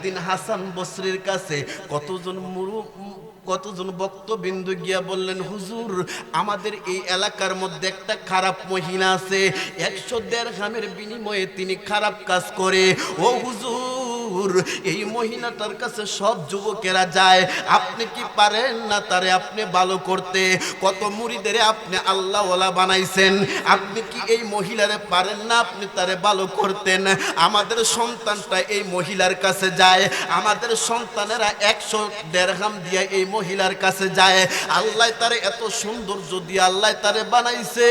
একদিন হাসান বসরির কাছে কতজন মুরু কতজন বক্তবিন্দু গিয়া বললেন, হুজুর, আমাদের এই এলাকার মধ্যে একটা খারাপ মহিলা আছে। একশো দেড় গ্রামের বিনিময়ে তিনি খারাপ কাজ করে। ও হুজুর এই মহিলাটার কাছে সব যুবকেরা যায়। আপনি কি পারেন না তারে আপনি ভালো করতে? কত মুড়িদের আপনি আল্লাহওয়ালা বানাইছেন। আপনি কি এই মহিলারে পারেন না আপনি তারে ভালো করতেন? আমাদের সন্তানটা এই মহিলার কাছে যায়। আমাদের সন্তানেরা একশো দেড়হাম দিয়ে এই মহিলার কাছে যায়। আল্লাহ তারে এত সৌন্দর্য দিয়ে আল্লাহ তারে বানাইছে।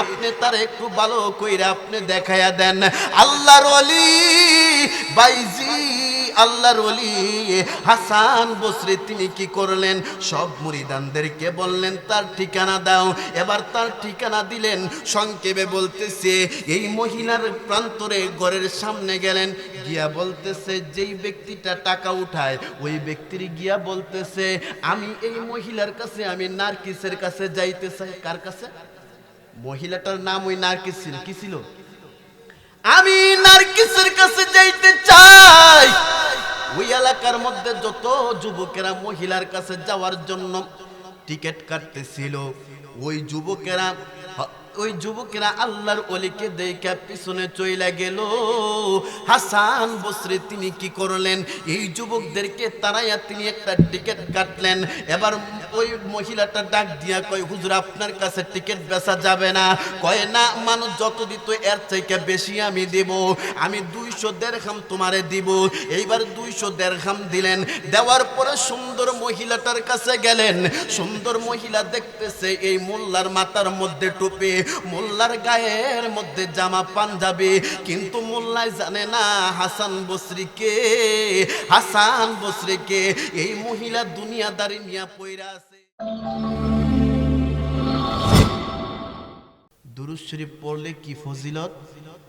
আপনি তারে একটু ভালো কইরা আপনি দেখাইয়া দেন। আল্লাহর অলি বাইজি, আল্লাহর অলি হাসান বসরি, তিনি কি করলেন? সব মুরিদানদেরকে বললেন, তার ঠিকানা দাও। এবার তার ঠিকানা দিলেন, সংক্ষেপে বলতেছে, এই মহিলার প্রান্তরে ঘরের সামনে গেলেন। গিয়া বলতেছে, যেই ব্যক্তিটা টাকা উঠায়, ওই ব্যক্তির গিয়া বলতেছে, আমি এই মহিলার কাছে, আমি নার্কিসের কাছে যাইতে চাই। কার কাছে? মহিলাটার নাম ওই নার্কিস ছিল কি ছিল? আমি নার্কিসের কাছে যাইতে চাই। ওই এলাকার মধ্যে যত যুবকেরা মহিলার কাছে যাওয়ার জন্য টিকিট কাটতেছিল, ওই যুবকেরা ওই যুবকেরা আল্লাহর অলিকে দেখা পিছনে চইলা গেল। হাসান বসরে তিনি কি করলেন? এই যুবকদেরকে তারাইয়া তিনি একটা টিকিট কাটলেন। এবার ওই মহিলাটা ডাক দিয়া কয়, হুজুর, আপনার কাছে টিকিট বেচা যাবে না। কয়, না, মানুষ যত দিত এর থেকে বেশি আমি দেব, আমি দুইশো দেড়খাম তোমারে দিব। এইবার দুইশো দেড়খাম দিলেন। দেওয়ার পরে সুন্দর মহিলাটার কাছে গেলেন। সুন্দর মহিলা দেখতেছে এই মোল্লার মাথার মধ্যে টুপি, মোল্লার গায়ের মধ্যে জামা পাঞ্জাবি। কিন্তু মোল্লাই জানে না, হাসান বসরিকে হাসান বসরিকে এই মহিলা দুনিয়াদারি নিয়া পইরা দুরুদ শরীফ পড়লে কি ফজিলত?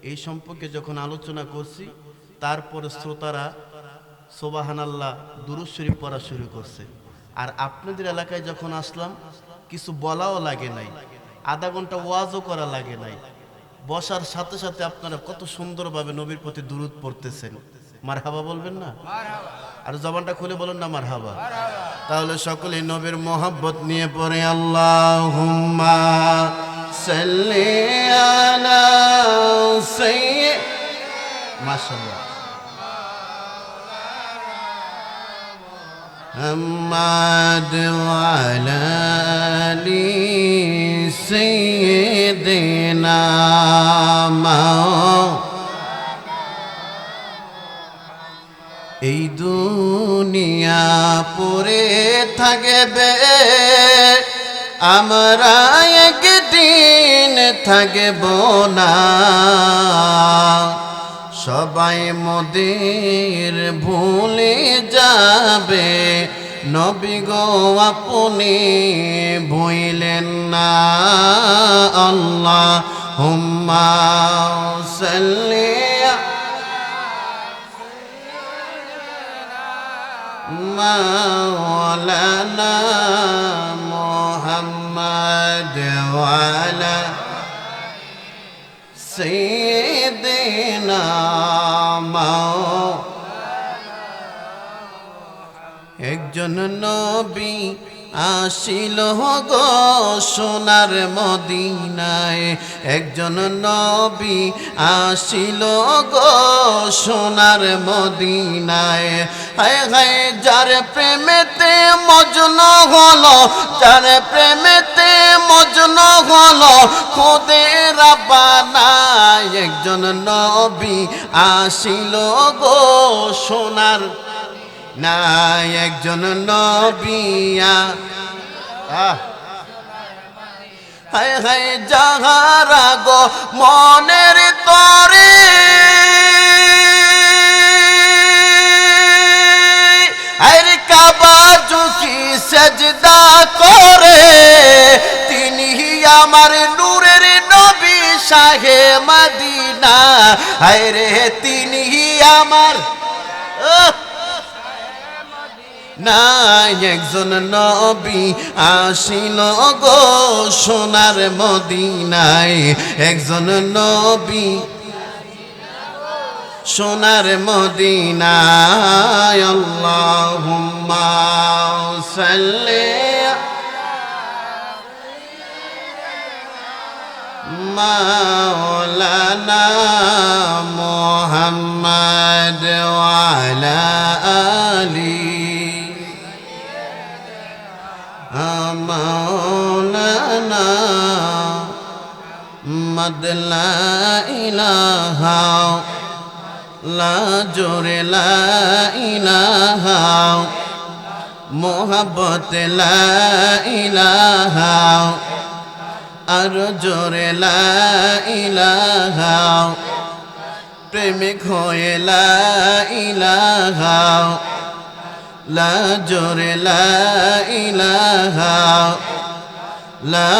এই সম্পর্কে যখন আলোচনা করছি, তারপরে শ্রোতারা সোবাহান আল্লাহ দুরুদ শরীফ পড়া শুরু করছে। আর আপনাদের এলাকায় যখন আসলাম, কিছু বলাও লাগে নাই, আধা ঘণ্টা ওয়াজও করা লাগে নাই। বসার সাথে সাথে আপনারা কত সুন্দরভাবে নবীর প্রতি দুরুদ পড়তেছেন। মার হাবা বলবেন না আর জবানটা খুলে বলুন না মার হাবা তাহলে সকলে নবীর মোহাব্বত নিয়ে পড়ে আল্লাহ হুম্মা সাল্লি আলা সাইয়্যিদ মাশাআল্লাহ محمد وعلى آل سيدنا مولانا দুনিয়া পরে থাকবে। আমরা একদিন থাকব না। সবাই মোদের ভুলে যাবে। নবী গো, আপনি ভুইলেন না। আল্লাহ হুম্মা সাল্লিয়া مولانا محمد وعلى سيدنا مولانا একজন নবী আসিল গো সোনার মদিনায়। একজন নবী আসিল গো সোনার মদিনায়। হায় হায়, যার প্রেমেতে মজন হলো, যার প্রেমেতে মজন হলো, খোদে রাবানায় একজন নবী আসিল গো সোনার নাই একজন নবিয়া। হায় হায় যাহারা গো মনের তরে। আরে কাবা ঝুঁকি সেজদা করে। তিনি আমার নূরের নবী শাহে মদিনা। হায় রে তিনি আমার নাই একজন নবী আসিল গো সোনার মদিনায়। একজন নবী সোনার মদিনায়। আল্লাহুম্মা সাল্লি মাওলানা মুহাম্মদ ওয়ালা আলি মৌলানা মদলা ইলাহা লা লা ইলাহা মোহাবত লা ইলাহা আর জোরে, লা ইলাহা প্রেমিক হয়ে লা জোরে লা ইলাহা, লা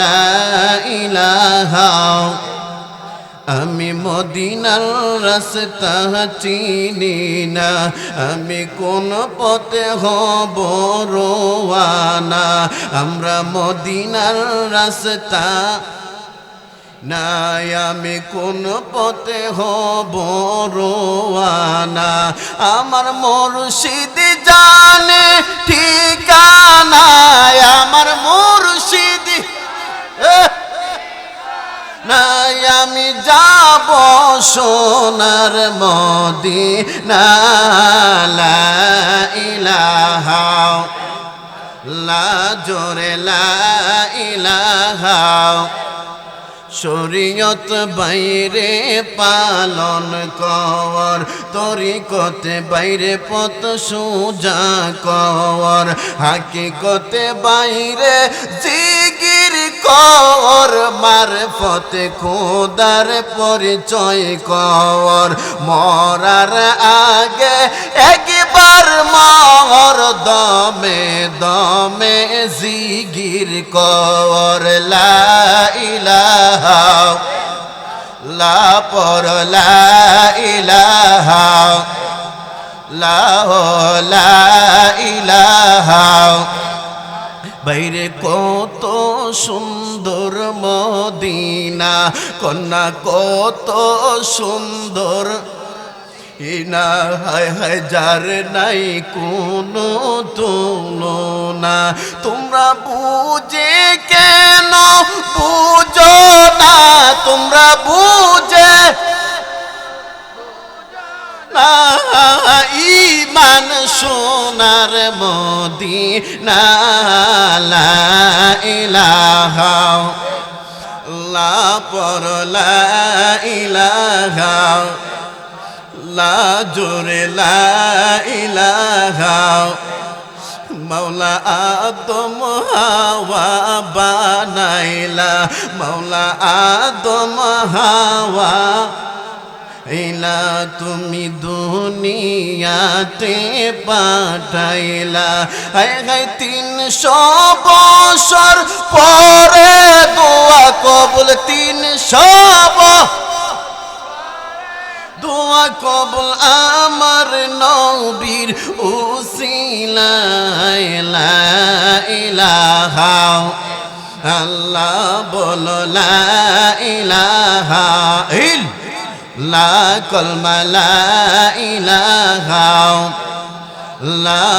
লা ইলাহা। আমি মদিনার রাস্তা চিনি না, আমি কোন পথে হব রোয়ানা। আমরা মদিনার রাস্তা নাই আমি কোন পথে হব রোয়ানা। আমার মুর্শিদ জানে ঠিকানা, আমার মুর্শিদ নাই আমি যাব সোনার মদি ইলাহা। লা জোরে লা ইলাহা। শরীয়ত বাইরে পালন কর, তরিকতে বাইরে পত সোজা কর, হাকিকতে বাইরে জিগির কর, মারফতে খোদার পরিচয় কর, মরার আগে একবার মর দমে দমে জিগির কর লা ইলাহা, লা পর, লা লা লা ইলাহা। বাইরে কত সুন্দর মদিনা, কন্যা কত সুন্দর ইনা হায় হায়, যার নাই কোনো তুলনা। তোমরা বুঝে কেন? বুঝো না, তোমরা বুঝে না। ইমান সোনার মোদি না ইলাহা লা পর লা লা জোরে লা ইলাহা মৌলা আদম হাওয়া বানাইলা মৌলা আদম হাওয়া। ইলা তুমি দুনিয়াতে পাঠাইলা, হায় হায় তিনশো বছর পরে দোয়া কবুল তিনশো দোয়া কবুল আমার নবীর উসিলায় ইলাহা আল্লাহ বলো, লা ইলাহা ইল লা কলমা লা ইলাহা লা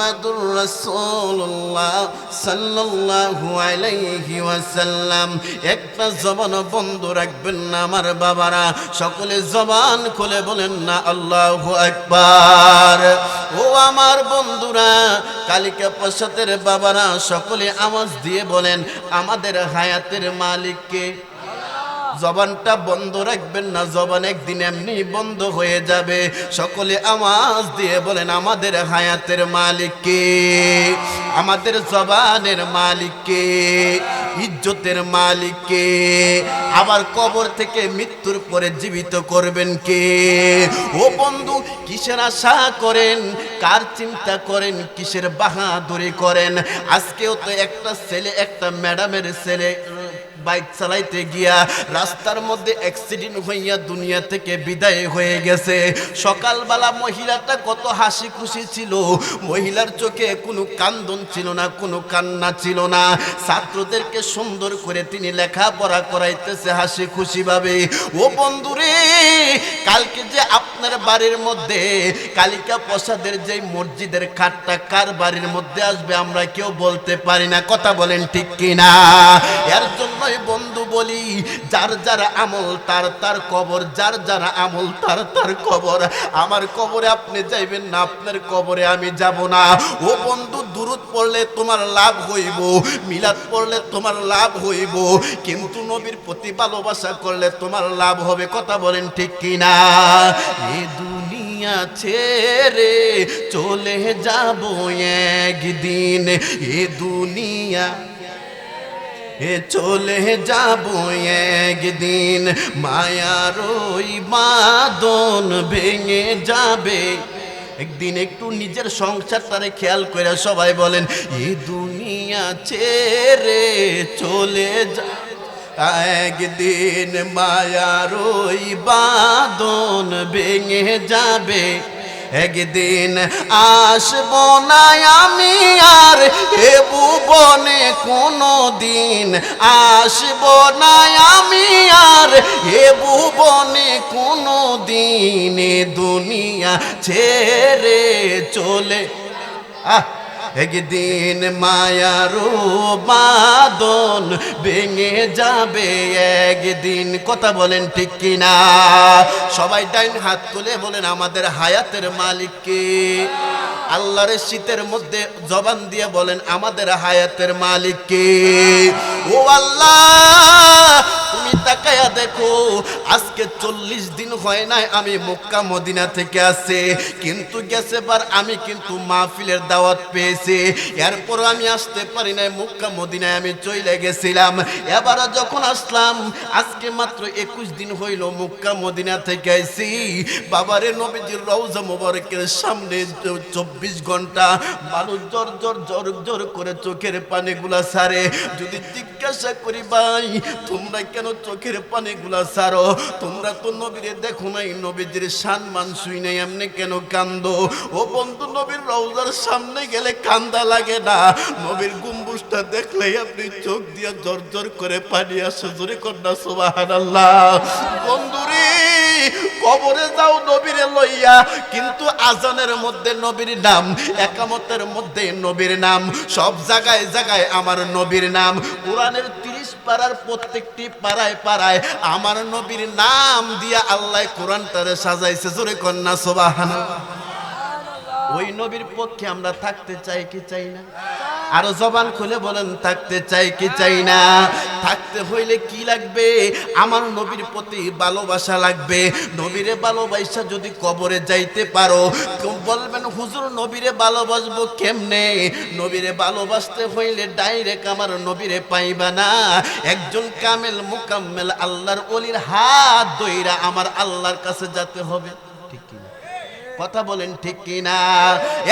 মুহাম্মাদুর রাসূলুল্লাহ সাল্লাল্লাহু আলাইহি ওয়াসাল্লাম। একটা জবান বন্ধ রাখবেন না আমার বাবারা। সকলে জবান খুলে বলেন না, আল্লাহু আকবার। ও আমার বন্ধুরা, কালিকা প্রসাদের বাবারা, সকলে আওয়াজ দিয়ে বলেন, আমাদের হায়াতের মালিককে জবানটা বন্ধ রাখবেন না, জবান একদিন এমনি বন্ধ হয়ে যাবে। সকলে আওয়াজ দিয়ে বলেন, আমাদের হায়াতের মালিককে আমাদের জবানের মালিককে ইজ্জতের মালিককে আবার কবর থেকে মৃত্যুর পরে জীবিত করবেন কে? ও বন্ধু, কিসের আশা করেন? কার চিন্তা করেন? কিসের বাহাদুরি করেন? আজকেও তো একটা ছেলে, একটা ম্যাডামের ছেলে বাইক চালাইতে গিয়া রাস্তার মধ্যে অ্যাক্সিডেন্ট হইয়া দুনিয়া থেকে বিদায় হয়ে গেছে। সকালবেলা মহিলাটা কত হাসি খুশি ছিল। মহিলার চোখে কোনো কান্দন ছিল না, কোনো কান্না ছিল না। ছাত্রদেরকে সুন্দর করে তিনি লেখাপড়া করাইতেছে হাসি খুশি ভাবে ও বন্ধুরে, কালকে যে আপনার বাড়ির মধ্যে কালিকা প্রসাদের যে মসজিদের খাটটা কার বাড়ির মধ্যে আসবে আমরা কেউ বলতে পারি না। কথা বলেন ঠিক কিনা? এর জন্যই বন্ধু বলি, যার যার আমল তার তার কবর, যার যার আমল তার তার কবর। আমার কবরে আপনি যাইবেন না, আপনার কবরে আমি যাব না। ও বন্ধু দূরত পড়লে তোমার লাভ হইব, মিলাদ পড়লে তোমার লাভ হইব, কিন্তু নবীর প্রতি ভালোবাসা করলে তোমার লাভ হবে, কথা বলেন ঠিক কিনা? এ দুনিয়া ছেড়ে চলে যাব একদিন, এ দুনিয়া চলে যাব একদিন। মায়ার ওই বাদন ভেঙে যাবে। একদিন একটু নিজের সংসারটারে খেয়াল করে সবাই বলেন, এ দুনিয়া ছেড়ে চলে যা। একদিন মায়ার ওই বাদন ভেঙে যাবে। একদিন আসব না আমি আর এ ভুবনে কোনো দিন আসব না আমি আর এ ভুবনে কোনো দিন দুনিয়া ছেড়ে চলে আহ! একদিন মায়ার বাদন ভেঙে যাবে একদিন। কথা বলেন ঠিক কিনা? সবাই ডাইন হাত তুলে বলেন, আমাদের হায়াতের মালিককে আল্লাহর শীতের মধ্যে জবান দিয়ে বলেন, আমাদের হায়াতের মালিককে ও আল্লাহ, তুমি তাকায়া দেখো, আজকে চল্লিশ দিন হয় নাই আমি মক্কা মদিনা থেকে আসছে। কিন্তু গেছে বার আমি কিন্তু মাহফিলের দাওয়াত পেয়েছি। এরপর আমি আসতে পারি নাই, মক্কা, মদিনায় আমি চলে গেছিলাম। এবারে যখন আসলাম, আজকে মাত্র একুশ দিন হইল মক্কা, মদিনা থেকে আইছি। বাবারে নবীজির রওজা মোবারকের সামনে চব্বিশ ঘণ্টা মানুষ জোর জোর জোর জোর করে চোখের পানিগুলা সারে। যদি জিজ্ঞাসা করি, ভাই, তোমরা কেন চোখের পানিগুলা সারো? তোমরা তো নবীরে দেখো নাই, নবীজির সান মান শুই নাই, এমনি কেন কান্দো? ও বন্ধু, নবীর রওজার সামনে গেলে কান্দা লাগে না। নবীর গুম্বুজটা দেখলেই আপনি চোখ দিয়ে জোর জোর করে পানি আসে। জোরে কন্যা সুবাহান আল্লাহ বন্ধুরে, কবরে যাও নবীরে লইয়া। কিন্তু আজানের মধ্যে নবীর নাম, একামতের মধ্যে নবীর নাম, সব জায়গায় জায়গায় আমার নবীর নাম। কোরআনের তিরিশ পাড়ার প্রত্যেকটি পাড়ায় পাড়ায় আমার নবীর নাম দিয়া আল্লাহ কোরআনটারে সাজাইছে। জোরে কন্যা সোবাহান ওই নবীর পক্ষে আমরা থাকতে চাই কি চাই না? আরও জবান খুলে বলেন, থাকতে চাই কি চাই না? থাকতে হইলে কি লাগবে? আমার নবীর প্রতি ভালোবাসা লাগবে। নবীরে ভালোবাসা যদি কবরে যাইতে পারো বলবেন, হুজুর, নবীরে ভালোবাসবো কেমনে? নবীরে ভালোবাসতে হইলে ডাইরেক্ট আমার নবীরে পাইবা না। একজন কামেল, মুকাম্মেল, আল্লাহর অলির হাত দইরা আমার আল্লাহর কাছে যেতে হবে। কথা বলেন ঠিক কিনা?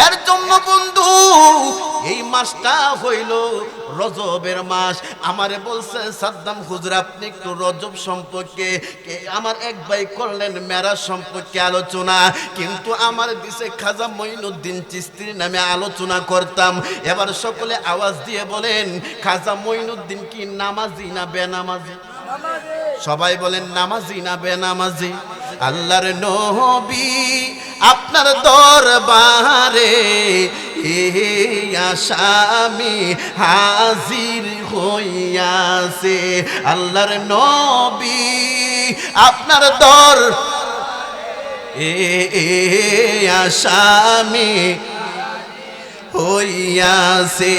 এর জন্য বন্ধু, এই মাসটা হইল রজবের মাস। আমারে বলছে, সাদ্দাম হুজুর, আপনি একটু রজব সম্পর্কে আমার এক ভাই করলেন মেরা সম্পর্কে আলোচনা, কিন্তু আমার দিছে খাজা মঈনুদ্দিন চিস্তির নামে আলোচনা করতাম। এবার সকলে আওয়াজ দিয়ে বলেন, খাজা মঈনুদ্দিন কি নামাজি না বেনামাজি? সবাই বলেন, নামাজি না বেনামাজি? আল্লাহর নবী আপনার দরবারে আসামি হাজির হইয়াছে। আল্লাহর নবী আপনার দর এ আসামি হইয়াছে।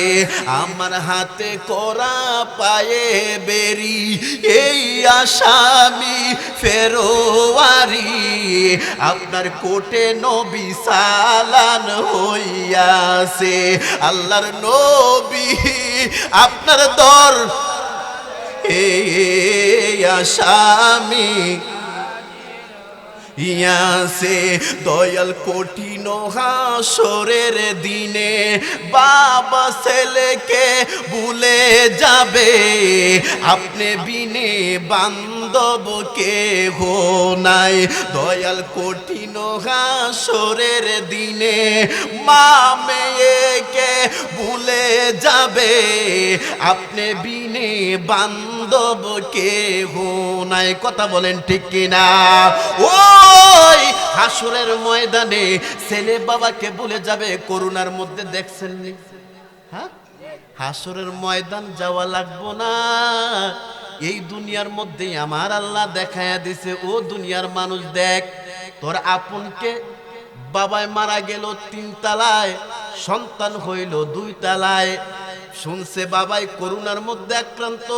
আমার হাতে করা পায়ে বেরি, এই আসামি ফেরোয়ারি। আপনার কোটে নবী সালান হইয়াছে। আল্লাহর নবী, আপনার দর এই আসামি ইয়াসে দয়াল কঠিন হাসরের দিনে বাবা ছেলেকে ভুলে যাবে। আপনি বিনে বান্ধব হো নাই। দয়াল কঠিন হাসরের দিনে মা মেয়েকে ভুলে যাবে। আপনি বিনে বান্ধব কে হো নাই, কথা বলেন ঠিক কিনা? ওই হাসুরের ময়দানে ছেলে বাবাকে ভুলে যাবে, করুণার মধ্যে দেখছেন হ্যাঁ? হাসরের ময়দান যাওয়া লাগবো না। এই দুনিয়ার মধ্যেই আমার আল্লাহ দেখায়া দিছে, ও দুনিয়ার মানুষ দেখ, তোর আপনকে বাবায় মারা গেল তিন তালায়, সন্তান হইল দুই তালায়। শুনছে বাবাই করুণার মধ্যে আক্রান্ত।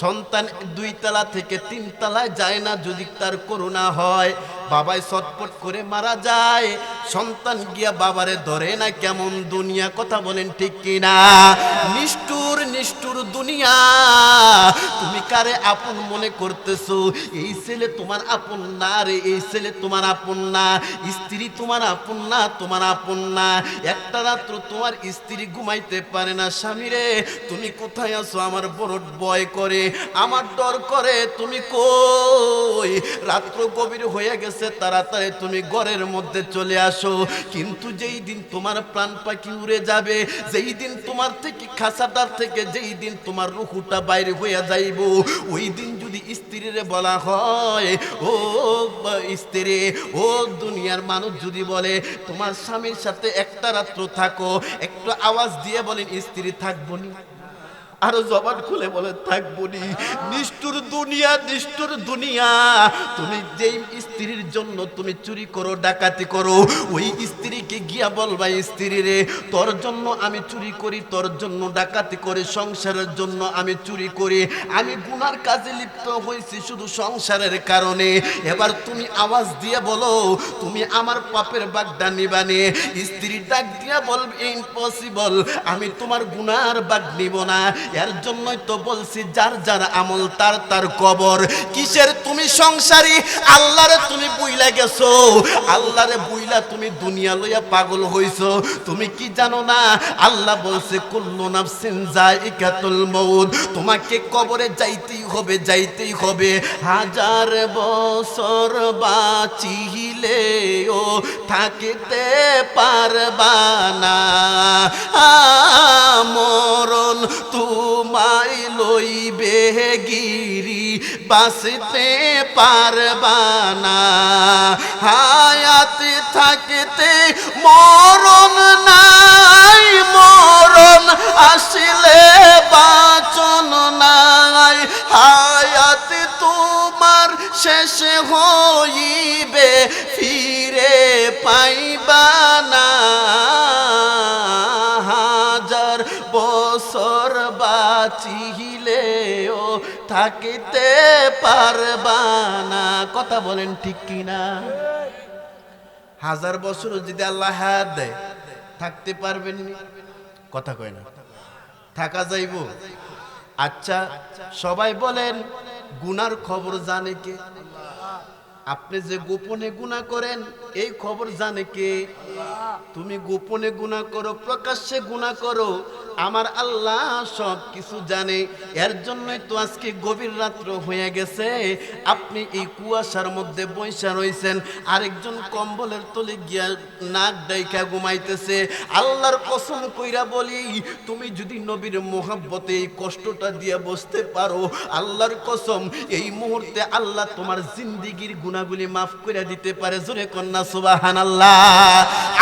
সন্তান দুই তালা থেকে তিন তালায় যায় না যদি তার করুণা হয়। বাবাই ছটপট করে মারা যায়। সন্তান গিয়া বাবারে ধরে না কেমন দুনিয়া কথা বলেন ঠিক কিনা? নিষ্ঠুর নিষ্ঠুর দুনিয়া। তুমি কারে আপন মনে করতেছো? এই ছেলে তোমার আপন না রে, এই ছেলে তোমার আপন না। স্ত্রী তোমার আপন না, তোমার আপন না। একটা রাত্র তোমার স্ত্রী ঘুমাইতে পারে না। স্বামী রে তুমি কোথায় আছো? আমার বড় বয় করে। আমার ডর করে, তুমি কই? রাত্র গভীর হয়ে গেছে, তাড়াতাড়ি তুমি ঘরের মধ্যে চলে আসো। কিন্তু যেই দিন তোমার প্রাণ পাখি উড়ে যাবে, যেই দিন তোমার থেকে খাসাটার থেকে, যেই দিন তোমার রুহুটা বাইরে হইয়া যাইব, ওই দিন যদি স্ত্রীরে বলা হয়, ও স্ত্রী, ও দুনিয়ার মানুষ যদি বলে, তোমার স্বামীর সাথে একটা রাত্র থাকো, একটু আওয়াজ দিয়ে বলেন, স্ত্রী থাকব নি। আরও জবান খুলে বলে থাকবনি নিষ্ঠুর দুনিয়া নিষ্ঠুর দুনিয়া। তুমি যেই স্ত্রীর জন্য তুমি চুরি করো, ডাকাতি করো, ওই স্ত্রীকে গিয়া বলবা স্ত্রী রে, তোর জন্য আমি চুরি করি, তোর জন্য ডাকাতি করে, সংসারের জন্য আমি চুরি করি। আমি গুনার কাজে লিপ্ত হয়েছি শুধু সংসারের কারণে। এবার তুমি আওয়াজ দিয়ে বলো, তুমি আমার পাপের বাগদা নিবানে স্ত্রী ডাক দিয়া বলবে ইম্পসিবল আমি তোমার গুনার বাগ নিব না। এর জন্যই তো বলছি, যার যার আমল তার তার কবর। কিসের তুমি সংসারী? আল্লাহরে তুমি বুইলা গেছো। আল্লাহরে বুইলা তুমি দুনিয়া লইয়া পাগল হইছো। তুমি কি জানো না? আল্লাহ বলছে, কুল্লু নাফসিন জাইকাতুল মউত। তোমাকে কবরে যাইতেই হবে যাইতেই হবে। হাজার বছর বাঁচিলেও থাকিতে পারবা না। লইবে গিরি, বাঁচতে পারবা না। হায়াতে থাকতে মরণ নাই, মরণ আসলে বাঁচন নাই। হায়াতে তোমার শেষ হইবে, ফিরে পাইবা থাকিতে পারবা না। কথা বলেন ঠিক কিনা? হাজার বছর যদি আল্লাহ দেয়, থাকতে পারবেন কথা কয় না। থাকা যাইব। আচ্ছা সবাই বলেন, গুনার খবর জানে কে? আপনি যে গোপনে গুণা করেন, এই খবর জানে কে? তুমি গোপনে গুণা করো, প্রকাশ্যে গুণা করো, আমার আল্লাহ সব কিছু জানে। এর জন্যই তো আজকে গভীর রাত্র হয়ে গেছে। আপনি এই কুয়াশার মধ্যে বৈশা রয়েছেন আরেকজন কম্বলের তলে গিয়া নাক ডাইকা ঘুমাইতেছে। আল্লাহর কসম কইরা বলি, তুমি যদি নবীর মোহাব্বতে এই কষ্টটা দিয়ে বসতে পারো, আল্লাহর কসম, এই মুহূর্তে আল্লাহ তোমার জিন্দিগির গুণাগুলি মাফ করে দিতে পারে জোরে কন্যা সুবাহান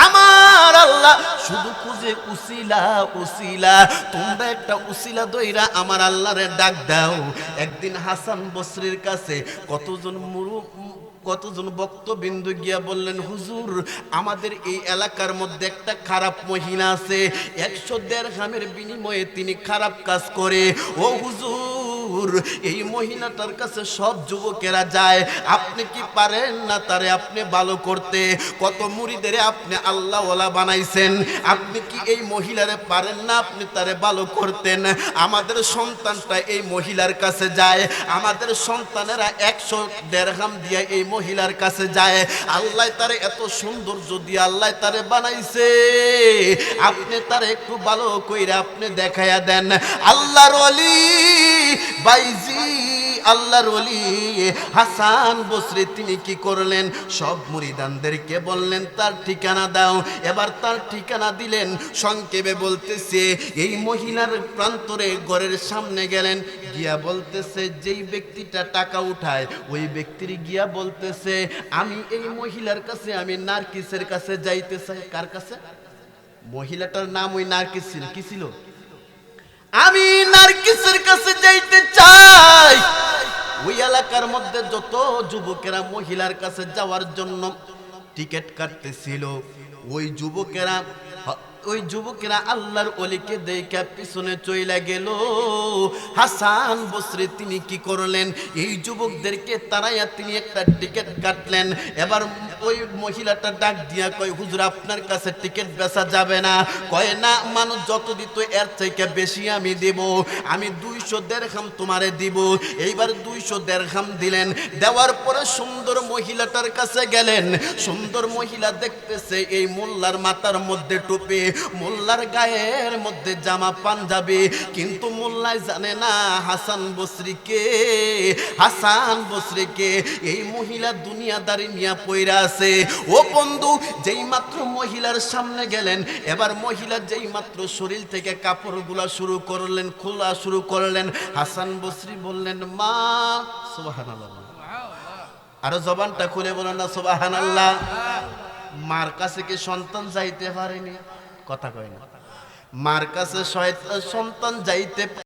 আমার আল্লাহ শুধু খুঁজে উসিলা উসিলা। তোমরা একটা উসিলা দইরা আমার আল্লাহরে ডাক দাও। একদিন হাসান বসরির কাছে কতজন মুরু কতজন বক্তবিন্দু গিয়া বললেন, হুজুর, আমাদের এই এলাকার মধ্যে একটা খারাপ মহিলা আছে। একশো দেড় হামের বিনিময়ে তিনি খারাপ কাজ করে। ও হুজুর হুজুর, এই মহিলাটার কাছে সব যুবকেরা যায়, আপনি কি পারেন না তারে আপনি ভালো করতে? কত মুড়িদের আপনি আল্লাহওয়ালা বানাইছেন, আপনি কি এই মহিলারে পারেন না আপনি তারে ভালো করতেন? আমাদের সন্তানটা এই মহিলার কাছে যায়, আমাদের সন্তানেরা একশো দেড়হাম দিয়ে এই মহিলার কাছে যায়, আল্লাহ তারে এত সুন্দর যদি আল্লাহ তারে বানাইছে, আপনি তারে একটু ভালো কইরা আপনি দেখাইয়া দেন, আল্লাহর অলি বাইজি, আল্লাহর অলি হাসান বসরি, তিনি কি করলেন? সব মুরিদানদেরকে বললেন, তার ঠিকানা দাও। এবার তার ঠিকানা দিলেন, সংক্ষেপে বলতেছে, এই মহিলার প্রান্তরে ঘরের সামনে গেলেন। গিয়া বলতেছে, যেই ব্যক্তিটা টাকা উঠায়, ওই ব্যক্তির গিয়া বলতেছে, আমি এই মহিলার কাছে, আমি নার্কিসের কাছে যাইতে চাই। কার কাছে? মহিলাটার নাম ওই নার্কিস ছিল, কি ছিল? আমি নার্গিসের কাছে যাইতে চাই। ওই এলাকার মধ্যে যত যুবকেরা মহিলার কাছে যাওয়ার জন্য টিকিট কাটতেছিল, ওই যুবকেরা ওই যুবকেরা আল্লাহর অলিকে দেখা পিছনে চইলা গেল। হাসান বসরে তিনি কি করলেন? এই যুবকদেরকে তারাইয়া তিনি একটা টিকিট কাটলেন। এবার ওই মহিলাটা ডাক দিয়া কয়, হুজুর, আপনার কাছে টিকিট বেচা যাবে না। কয়, না, মানুষ যত দিত এর থেকে বেশি আমি দেব। আমি দুইশো দেড়খাম তোমারে দিব। এইবার দুইশো দেড়খাম দিলেন। দেওয়ার পরে সুন্দর মহিলাটার কাছে গেলেন। সুন্দর মহিলা দেখতেছে এই মোল্লার মাথার মধ্যে টুপি। মোল্লার গায়ের মধ্যে জামা পাঞ্জাবি, কিন্তু মোল্লাই জানে না হাসান বসরিকে হাসান বসরিকে এই মহিলা দুনিয়াদারি নিয়া পইরা আছে। ও বন্ধু, যেই মাত্র মহিলার সামনে গেলেন, এবার মহিলা যেই মাত্র শরীর থেকে কাপড়গুলা শুরু করলেন, খোলা শুরু করলেন, হাসান বসরি বললেন, মা, সুবহানাল্লাহ। আরও জবানটা খুলে বলেন না, সুবহানাল্লাহ। মার কাছে কি সন্তান যাইতে পারেনি? কথা কয় না। মার কাছে সন্তান যাইতে